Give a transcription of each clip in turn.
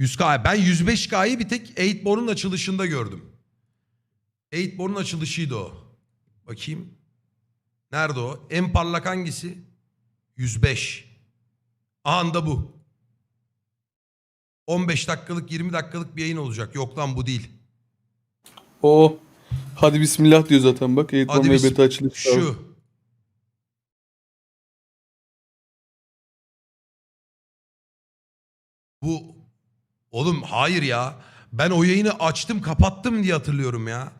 100K. Ben 105K'yı bir tek 8born'un açılışında gördüm. 8born'un açılışıydı o. Bakayım. Nerede o? En parlak hangisi? 105. Anda bu. 15 dakikalık 20 dakikalık bir yayın olacak. Yok lan bu değil. O hadi bismillah diyor zaten bak. Eğitim ve beta açılış. Şu. Bu oğlum hayır ya. Ben o yayını açtım kapattım diye hatırlıyorum ya.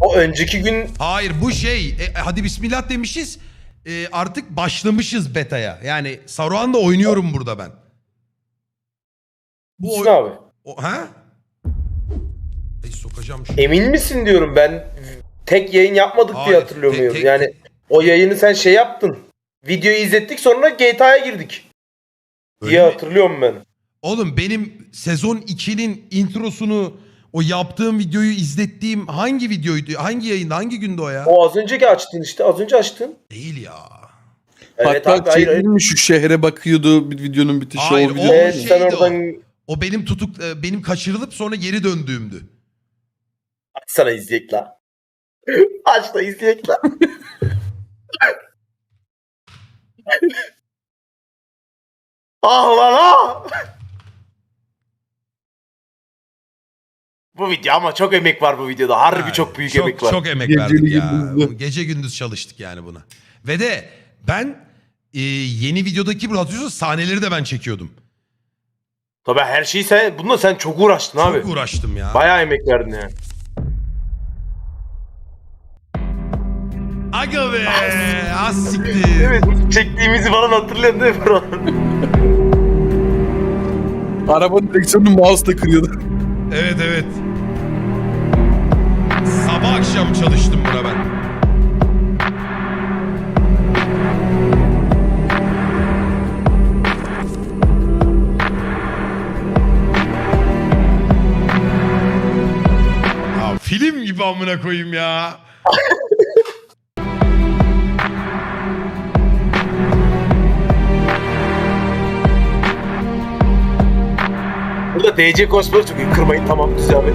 O önceki gün Hayır bu şey e, hadi bismillah demişiz. E, artık başlamışız beta'ya. Yani Saruhan'da oynuyorum burada ben. Bu oy- abi. o, ha? Ay sokacağım şu. Emin misin diyorum ben tek yayın yapmadık Hayır, diye hatırlıyor tek- tek- Yani o yayını sen şey yaptın. Videoyu izlettik sonra GTA'ya girdik. Öyle diye mi? hatırlıyorum ben. Oğlum benim sezon 2'nin introsunu o yaptığım videoyu izlettiğim hangi videoydu? Hangi yayında? Hangi günde o ya? O az önceki açtın işte. Az önce açtın. Değil ya. Evet Hatta abi hayır, şey hayır. değil mi şu şehre bakıyordu bir videonun bitişi Hayır, o o- video. Evet şeydi sen oradan O benim tutuk e, benim kaçırılıp sonra geri döndüğümdü. açsana izleyek la. Aç da izleyek la. ah lan ah. Bu video ama çok emek var bu videoda. Harbi Yani çok büyük çok, emek var. Çok emek Geceli verdik ya. gündüzlü. Gece gündüz çalıştık yani buna. Ve de ben e, yeni videodaki bu hatırlıyorsun sahneleri de ben çekiyordum. Tabii her şeyi sen, bununla sen çok uğraştın abi. Çok uğraştım ya. Bayağı emek verdin yani. Aga be! Az siktir. Evet çektiğimizi falan hatırlıyorsun değil mi? Arabanın direksiyonunu mouse'la kırıyordu. Evet evet. Akşam çalıştım buna ben. Ya film gibi amına koyayım ya. Burada DC Cosplay iyi. Kırmayın tamam güzel abi.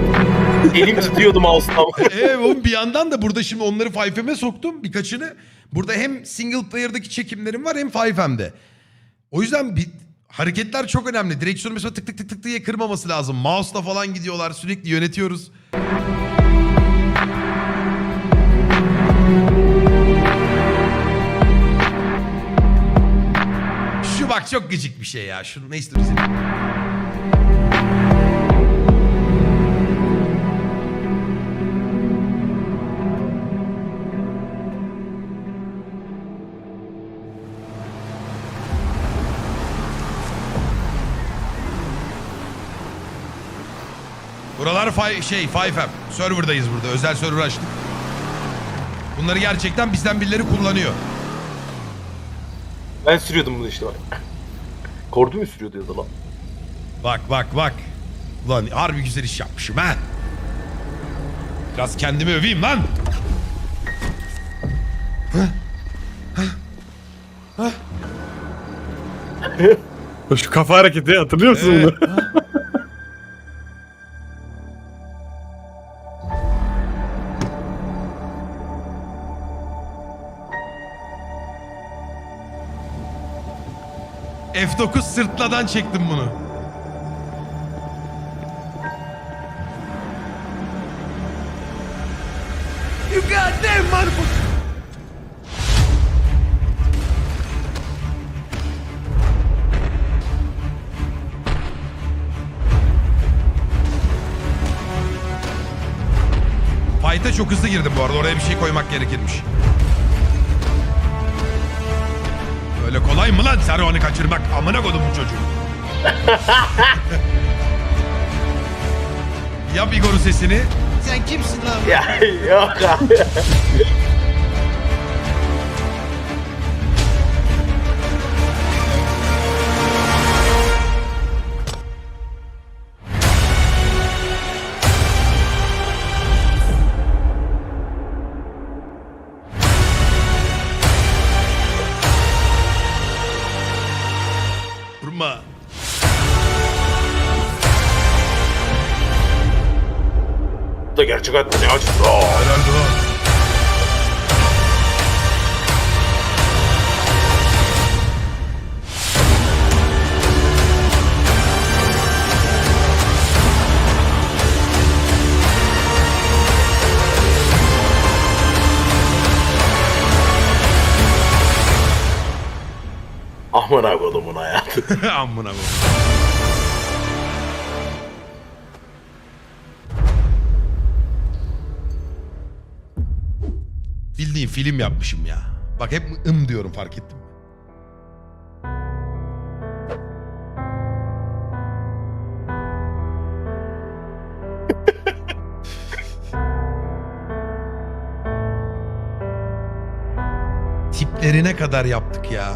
Elim titriyordu mouse'dan. Evet oğlum bir yandan da burada şimdi onları 5M'e soktum birkaçını. Burada hem single player'daki çekimlerim var hem 5M'de. O yüzden bir, hareketler çok önemli. Direksiyonu mesela tık tık tık tık diye kırmaması lazım. Mouse'la falan gidiyorlar sürekli yönetiyoruz. Şu bak çok gıcık bir şey ya. Şunu neyse dur Buralar fi- şey 5M. Server'dayız burada. Özel server açtık. Bunları gerçekten bizden birileri kullanıyor. Ben sürüyordum bunu işte. Kordu mu sürüyordu ya da lan? Bak bak bak. Ulan harbi güzel iş yapmışım ha. Biraz kendimi öveyim lan. Şu kafa hareketi hatırlıyor musun Evet. bunu? F9 sırtladan çektim bunu. You goddamn motherfucker. Fight'a çok hızlı girdim bu arada. Oraya bir şey koymak gerekirmiş. Öyle kolay mı lan Servan'ı kaçırmak? Amına kodum bu çocuğu. Yap Igor'un sesini. Sen kimsin lan? Ya yok abi. Da gerçek hayatta ne acısı. Aa, Herhalde o. Amına kodumun hayatı. Amına koyayım. Bildiğin film yapmışım ya. Bak hep ım diyorum fark ettim. Tiplerine kadar yaptık ya.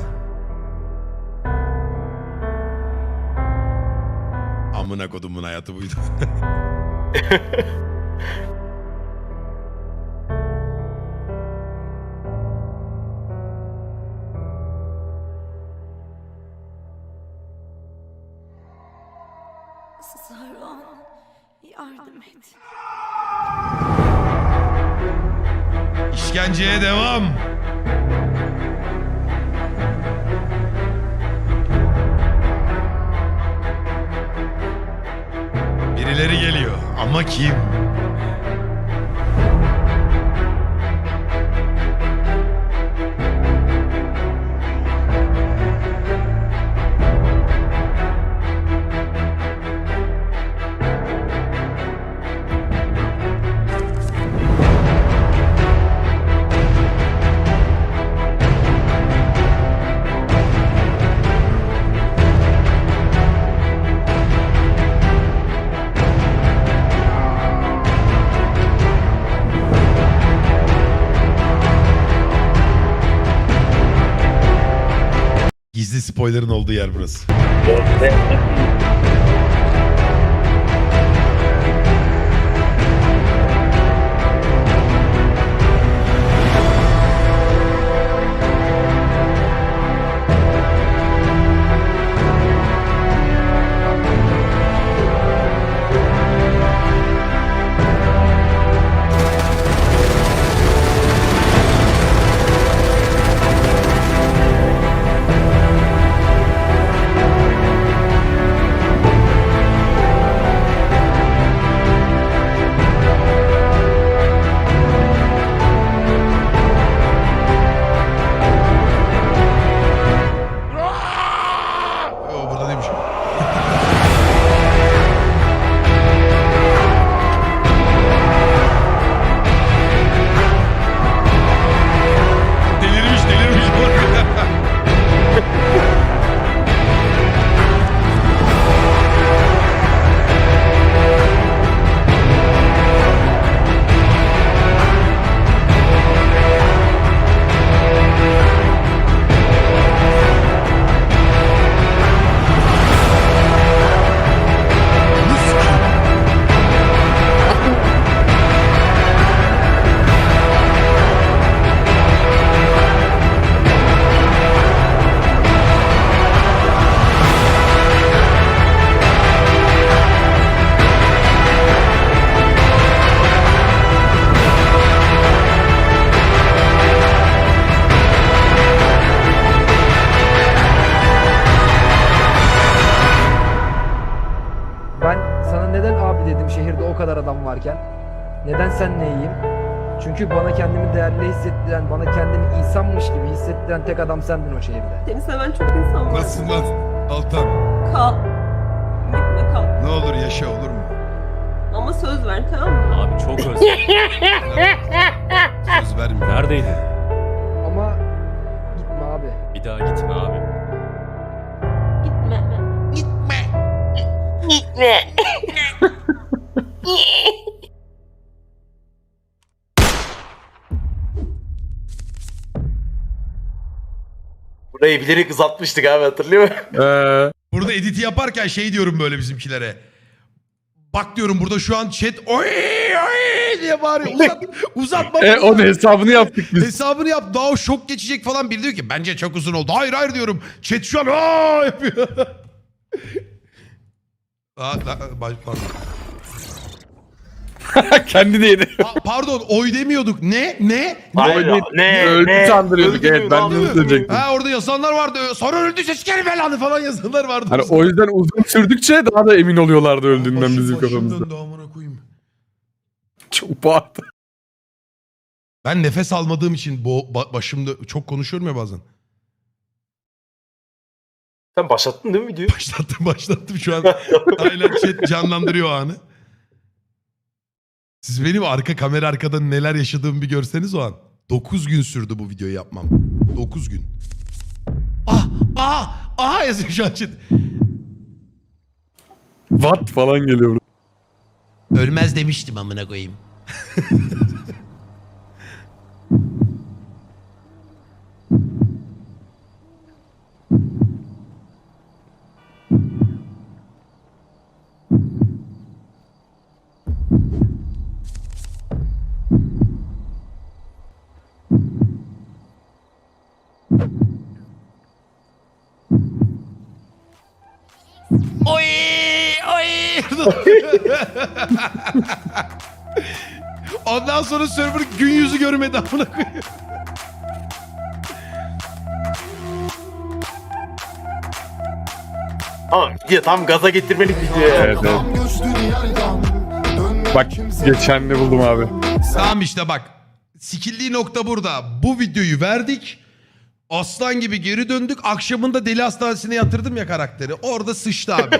Amına kodumun hayatı buydu. Devam. Birileri geliyor ama kim? Spoilerın olduğu yer burası. Senle iyiyim? Çünkü bana kendimi değerli hissettiren, bana kendimi insanmış gibi hissettiren tek adam sendin o şehirde. Seni seven çok insan var. Nasılsın lan Altan? Kal. Gitme kal. Ne olur yaşa olur mu? Ama söz ver tamam mı? Abi çok özledim. Söz vermiyorum. Neredeydin? Ama gitme abi. Bir daha gitme abi. Gitme. Burayı bilerek uzatmıştık abi hatırlıyor musun? Ee, Burada editi yaparken şey diyorum böyle bizimkilere. Bak diyorum burada şu an chat oy oy diye bağırıyor. Uzat, uzatma. e, onun hesabını yaptık biz. Hesabını yap daha o şok geçecek falan. Biri diyor ki bence çok uzun oldu. Hayır hayır diyorum. Chat şu an aa yapıyor. Aa, da- baş- pardon. Kendi de yedi. Pa- pardon oy demiyorduk. Ne? Ne? Hayır, Öldü- ne? öldü ne? sandırıyorduk, Öldü evet, mü? ben de onu öldü mü? söyleyecektim. Ha orada yazanlar vardı. Sonra öldüyse sikerim belanı falan yazanlar vardı. Hani o yüzden uzun sürdükçe daha da emin oluyorlardı öldüğünden Başım- bizim başım kafamızda. döndü, amına koyayım. Çok bağırdı. Ben nefes almadığım için bu ba- başımda çok konuşuyorum ya bazen. Sen başlattın değil mi videoyu? Başlattım başlattım şu an. Aynen chat canlandırıyor o anı. Siz benim arka kamera arkada neler yaşadığımı bir görseniz o an. 9 gün sürdü bu videoyu yapmam. 9 gün. Ah ah ah yazıyor şu an chat. Watt falan geliyor. Ölmez demiştim amına koyayım. Oy oy. Ondan sonra server gün yüzü görmedi amına koyayım. Ama video tam gaza getirmelik video ya. Evet evet. Bak geçen ne buldum abi. Tamam işte bak. Sikildiği nokta burada. Bu videoyu verdik. Aslan gibi geri döndük. Akşamında deli hastanesine yatırdım ya karakteri. Orada sıçtı abi.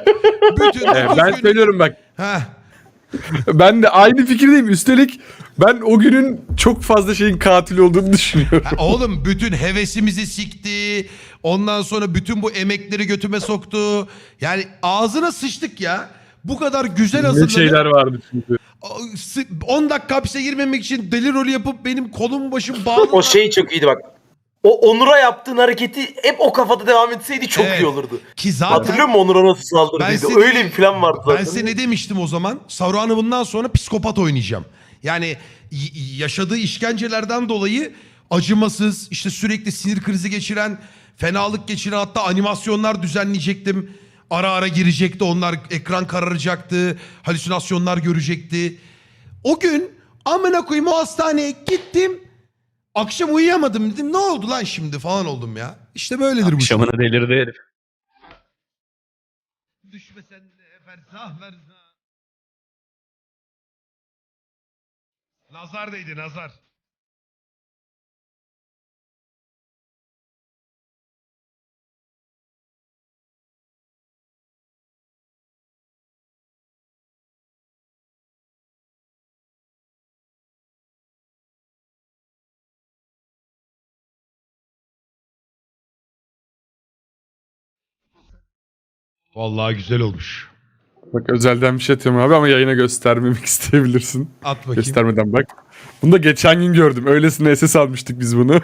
Bütün dokuz ben gün- söylüyorum bak. Heh. Ben de aynı fikirdeyim. Üstelik ben o günün çok fazla şeyin katil olduğunu düşünüyorum. Ha, Oğlum bütün hevesimizi sikti. Ondan sonra bütün bu emekleri götüme soktu. Yani ağzına sıçtık ya. Bu kadar güzel ne hazırlanıp şeyler vardı çünkü. 10 dakika hapise girmemek için deli rolü yapıp benim kolum başım bağlı. O şey çok iyiydi bak. O Onur'a yaptığın hareketi hep o kafada devam etseydi çok Evet. iyi olurdu. Ki zaten Hatırlıyor musun Onur'a nasıl Ben saldırdıydı? seni- Öyle bir plan vardı zaten. Ben size ne demiştim o zaman? Sauron'u bundan sonra psikopat oynayacağım. Yani y- yaşadığı işkencelerden dolayı acımasız, işte sürekli sinir krizi geçiren, fenalık geçiren hatta animasyonlar düzenleyecektim. Ara ara girecekti onlar, ekran kararacaktı, halüsinasyonlar görecekti. O gün amına koyayım o hastaneye gittim. Akşam uyuyamadım dedim. Ne oldu lan şimdi falan oldum ya. İşte böyledir bu. Akşamına delirdi herif. Düşme sen de fersah fersah. Nazar değdi nazar. Vallahi güzel olmuş. Bak özelden bir şey atıyorum abi ama yayına göstermemek isteyebilirsin. At bakayım. Göstermeden bak. Bunu da geçen gün gördüm. Öylesine SS almıştık biz bunu.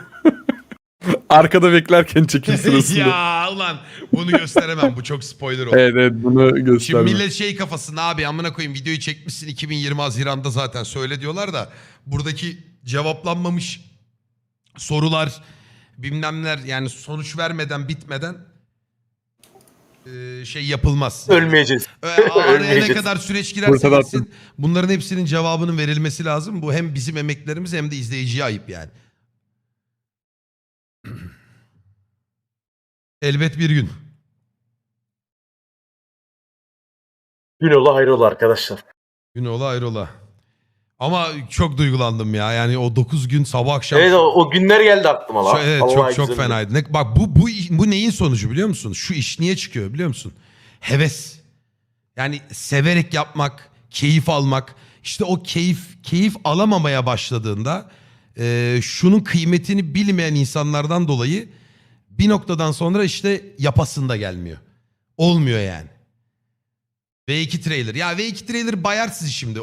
Arkada beklerken çekim sırasında. ya ulan bunu gösteremem. Bu çok spoiler oldu. Evet evet bunu Şimdi göstermem. millet şey kafasında abi amına koyayım videoyu çekmişsin 2020 Haziran'da zaten söyle diyorlar da buradaki cevaplanmamış sorular bilmemler yani sonuç vermeden bitmeden e, şey yapılmaz. Ölmeyeceğiz. Araya ne Ölmeyeceğiz. kadar süreç girerse gitsin bunların hepsinin cevabının verilmesi lazım. Bu hem bizim emeklerimiz hem de izleyiciye ayıp yani. Elbet bir gün. Gün ola hayrola arkadaşlar. Günola ayrola. Ama çok duygulandım ya. Yani o 9 gün sabah akşam. Evet o, o günler geldi aklıma lan. Şu- evet Vallahi çok çok güzel. fenaydı. Ne, bak bu, bu bu neyin sonucu biliyor musun? Şu iş niye çıkıyor biliyor musun? Heves. Yani severek yapmak, keyif almak. İşte o keyif keyif alamamaya başladığında e, şunun kıymetini bilmeyen insanlardan dolayı bir noktadan sonra işte yapasında gelmiyor. Olmuyor yani. V2 trailer. Ya V2 trailer bayar sizi şimdi.